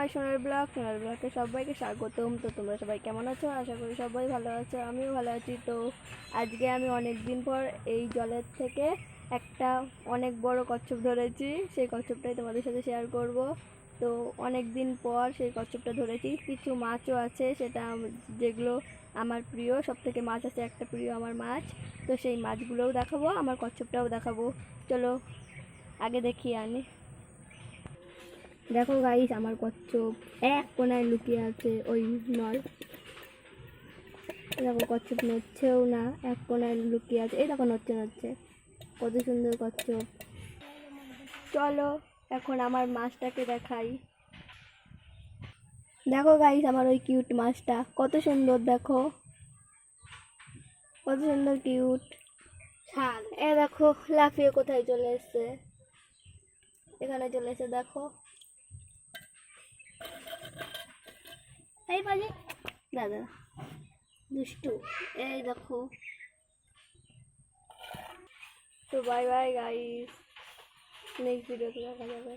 মাই সোনার ব্লগ, সোনার ব্লগে সবাইকে স্বাগতম। তো তোমরা সবাই কেমন আছো? আশা করি সবাই ভালো আছো, আমিও ভালো আছি। তো আজকে আমি অনেক দিন পর এই জলের থেকে একটা অনেক বড় কচ্ছপ ধরেছি। সেই কচ্ছপটাই তোমাদের সাথে শেয়ার করব। তো অনেক দিন পর সেই কচ্ছপটা ধরেছি। কিছু মাছও আছে, সেটা যেগুলো আমার প্রিয় সব থেকে মাছ আছে একটা প্রিয় আমার মাছ। তো সেই মাছগুলোও দেখাবো, আমার কচ্ছপটাও দেখাবো। চলো, আগে দেখিয়ে আনি। দেখো গাইস আমার কচ্ছপ এক কোনায় লুকিয়ে আছে ওই নল। দেখো কচ্ছপ নড়ছেও না এক কোনায় লুকিয়ে আছে। এই দেখো নড়ছে নড়ছে। কত সুন্দর কচ্ছপ। চলো এখন আমার মাছটাকে দেখাই। দেখো গাইস আমার ওই কিউট মাছটা। কত সুন্দর দেখো। কত সুন্দর কিউট এ দেখো লাফিয়ে কোথায় চলে এসছে? এখানে চলে এসে দেখো। এই বাজে দাদা দুষ্টু এই দেখো তো বাই বাই গাইস নেক্সট ভিডিওতে দেখা যাবে